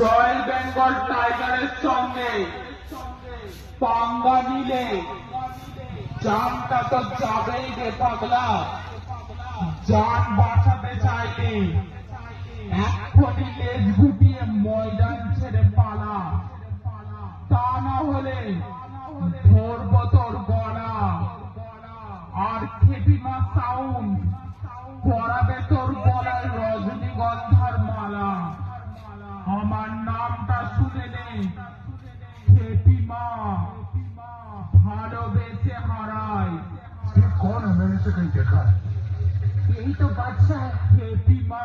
Royal Bengal টাইগারের সঙ্গে পাঙ্গা নিলে জানটা তো যাবেই রে পাগলা। জান বাঁচাতে চাইলে এক্ষুনি লেজ গুটিয়ে ময়দান ছেড়ে পালা। তা না হলে ধরবো তোর গলা। আর খেপিমা সাউন্ড পরাবে তোর গলায় খেপি মা ভালোবেসে হারায় কোন মেয়ে সে দেখায় এই তো বাচ্চা খেপি মা